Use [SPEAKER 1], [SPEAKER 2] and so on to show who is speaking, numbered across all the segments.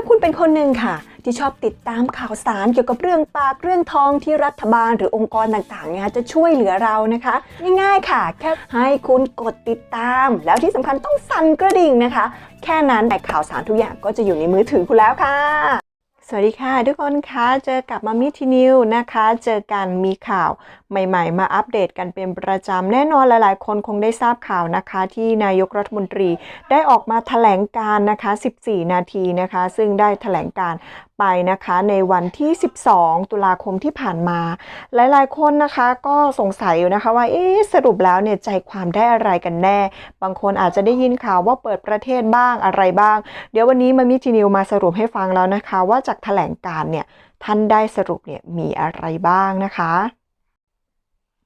[SPEAKER 1] าคุณเป็นคนหนึ่งค่ะ ที่ชอบติดตามข่าวสารเกี่ยวกับเรื่องปากเรื่องทองที่รัฐบาลหรือองค์กรต่างๆเนี่ยจะช่วยเหลือเรานะคะ ง่ายๆค่ะ แค่ให้คุณกดติดตาม แล้วที่สำคัญต้องสั่นกระดิ่งนะคะ แค่นั้นแต่ข่าวสารทุกอย่างก็จะอยู่ในมือถือคุณแล้วค่ะ สวัสดีค่ะ ทุกคนคะเจอกับมามิทีนิวนะคะ เจอกันมีข่าว ใหม่ๆ มาอัปเดตกันเป็นประจำ แน่นอนหลายๆ คนคงได้ทราบข่าวนะคะ ที่นายกรัฐมนตรีได้ออกมาแถลงการนะคะ 14 นาทีนะคะ ซึ่งได้แถลงการไปนะคะในวันที่ 12 ตุลาคมที่ผ่านมา หลายๆ คนนะคะก็สงสัยอยู่นะคะว่าเอ๊ะสรุปแล้วเนี่ยใจความได้อะไรกันแน่ บางคนอาจจะได้ยินข่าวว่าเปิดประเทศบ้างอะไรบ้าง เดี๋ยววันนี้มามิทีนิวมาสรุปให้ฟังแล้วนะคะ ว่าจากแถลงการเนี่ยท่านได้สรุปเนี่ยมีอะไรบ้างนะคะ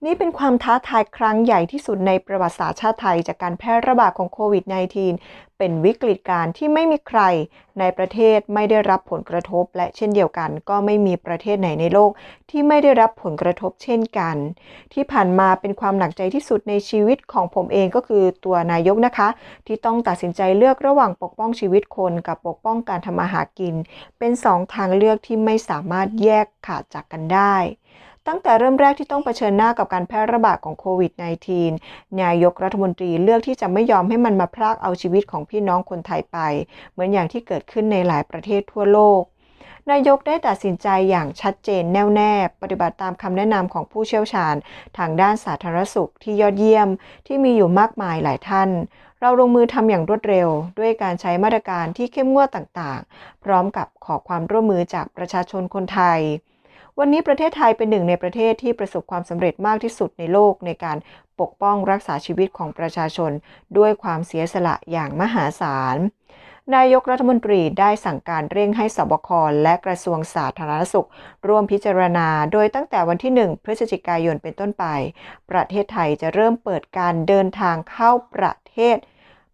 [SPEAKER 1] นี่เป็นความท้าทายครั้งใหญ่ที่สุดในประวัติศาสตร์ชาติไทย จากการแพร่ระบาดของโควิด -19 เป็นวิกฤตการณ์ที่ไม่มีใครในประเทศไม่ได้รับผลกระทบ และเช่นเดียวกัน ก็ไม่มีประเทศไหนในโลก ที่ไม่ได้รับผลกระทบเช่นกัน ที่ผ่านมาเป็นความหนักใจที่สุดในชีวิตของผมเองก็คือตัวนายกนะคะ ที่ต้องตัดสินใจเลือกระหว่างปกป้องชีวิตคนกับปกป้องการทำมาหากิน เป็นสองทางเลือกที่ไม่สามารถแยกขาดจากกันได้ ตั้งแต่เริ่มแรกที่ต้องเผชิญหน้ากับการแพร่ระบาดของโควิด -19 นายกรัฐมนตรีเลือกที่จะไม่ยอมให้มันมาพรากเอาชีวิตของพี่น้องคนไทยไป เหมือนอย่างที่เกิดขึ้นในหลายประเทศทั่วโลกนายกได้ตัดสินใจอย่างชัดเจนแน่วแน่ ปฏิบัติตามคำแนะนำของผู้เชี่ยวชาญ ทางด้านสาธารณสุขที่ยอดเยี่ยมที่มีอยู่มากมายหลายท่าน เราลงมือทำอย่างรวดเร็ว ด้วยการใช้มาตรการที่เข้มงวดต่างๆ พร้อมกับขอความร่วมมือจากประชาชนคนไทย วันนี้ประเทศไทยเป็นหนึ่งในประเทศที่ประสบความสำเร็จมากที่สุดในโลกในการปกป้องรักษาชีวิตของประชาชน ด้วยความเสียสละอย่างมหาศาล นายกรัฐมนตรีได้สั่งการเร่งให้สบคและกระทรวงสาธารณสุข ร่วมพิจารณา โดยตั้งแต่วันที่ 1 พฤศจิกายนเป็นต้นไป ประเทศไทยจะเริ่มเปิดการเดินทางเข้าประเทศ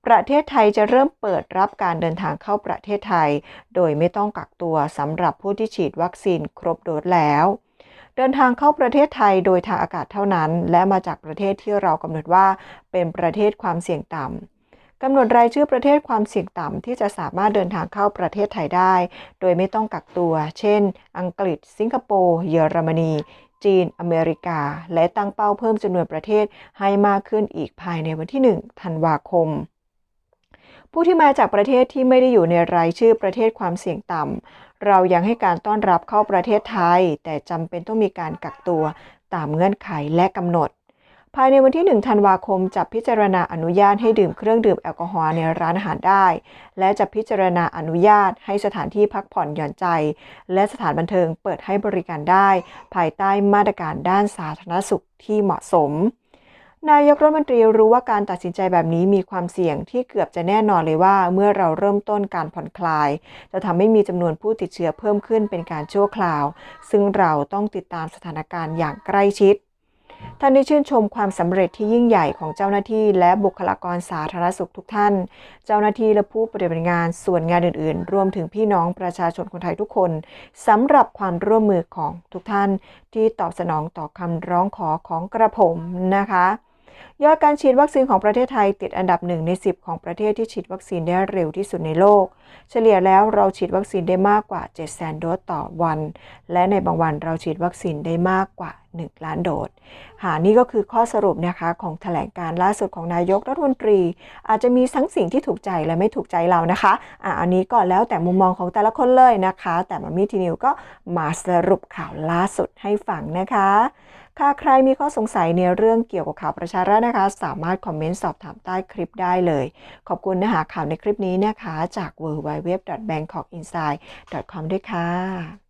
[SPEAKER 1] ประเทศไทยจะเริ่มเปิดรับการเดินทางเข้าประเทศไทย โดยไม่ต้องกักตัวสำหรับผู้ที่ฉีดวัคซีนครบโดสแล้ว เดินทางเข้าประเทศไทยโดยทางอากาศเท่านั้น และมาจากประเทศที่เรากำหนดว่าเป็นประเทศความเสี่ยงต่ำกำหนดรายชื่อประเทศความเสี่ยงต่ำที่จะสามารถเดินทางเข้าประเทศไทยได้ โดยไม่ต้องกักตัว เช่น อังกฤษ สิงคโปร์ เยอรมนี จีน อเมริกา และตั้งเป้าเพิ่มจำนวนประเทศให้มากขึ้นอีกภายในวันที่ 1 ธันวาคม ผู้ที่มาจากประเทศที่ไม่ได้อยู่ในรายชื่อประเทศความเสี่ยงต่ำเรายังให้การต้อนรับเข้าประเทศไทย แต่จำเป็นต้องมีการกักตัวตามเงื่อนไขและกำหนด ภายในวันที่ 1 ธันวาคมจะพิจารณาอนุญาตให้ดื่มเครื่องดื่มแอลกอฮอล์ในร้านอาหารได้ และจะพิจารณาอนุญาตให้สถานที่พักผ่อนหย่อนใจ และสถานบันเทิงเปิดให้บริการได้ ภายใต้มาตรการด้านสาธารณสุขที่เหมาะสม นายกรัฐมนตรีรู้ว่าการตัดสินใจแบบนี้มีความเสี่ยงที่เกือบจะแน่นอนเลยว่า เมื่อเราเริ่มต้นการผ่อนคลาย จะทำให้มีจำนวนผู้ติดเชื้อเพิ่มขึ้นเป็นการชั่วคราว ซึ่งเราต้องติดตามสถานการณ์อย่างใกล้ชิดท่านได้ชื่นชมความสำเร็จที่ยิ่งใหญ่ของเจ้าหน้าที่และบุคลากรสาธารณสุขทุกท่าน เจ้าหน้าที่และผู้ปฏิบัติงานส่วนงานอื่นๆ รวมถึงพี่น้องประชาชนคนไทยทุกคนสำหรับความร่วมมือของทุกท่านที่ตอบสนองต่อคำร้องขอของกระผมนะคะ ยอดการฉีดวัคซีนของประเทศไทยติดอันดับหนึ่งใน 10 ของประเทศที่ฉีดวัคซีนได้เร็วที่สุดในโลก เฉลี่ยแล้วเราฉีดวัคซีนได้มากกว่า 700,000 โดสต่อวัน และในบางวันเราฉีดวัคซีนได้มากกว่า 1 ล้านโดส หานี่ก็คือข้อสรุปนะคะของแถลงการล่าสุดของนายกรัฐมนตรี อาจจะมีทั้งสิ่งที่ถูกใจและไม่ถูกใจเรานะคะอะอันนี้ก็แล้วแต่มุมมองของแต่ละคนเลยนะคะ แต่มามีทีนิวก็มาสรุปข่าวล่าสุดให้ฟังนะคะ หากใครมีข้อสงสัยในเรื่องเกี่ยวกับข่าวประชารัฐนะคะ สามารถคอมเมนต์สอบถามใต้คลิปได้เลย ขอบคุณนะคะข่าวในคลิปนี้นะคะ จาก w w w b a n g k o k i n s i d e c o m ด้วยค่ะ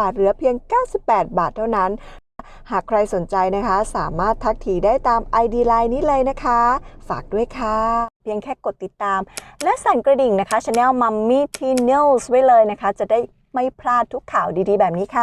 [SPEAKER 1] บาทเหลือเพียง 98 บาทเท่านั้น หากใครสนใจนะคะ สามารถทักทีได้ตาม ID Line นี้เลยนะคะ ฝากด้วยค่ะ เพียงแค่กดติดตาม และสั่นกระดิ่งนะคะช anel Mummy t e e n e l s ไว้เลยนะคะ จะได้ไม่พลาดทุกข่าวดีๆ แบบนี้ค่ะ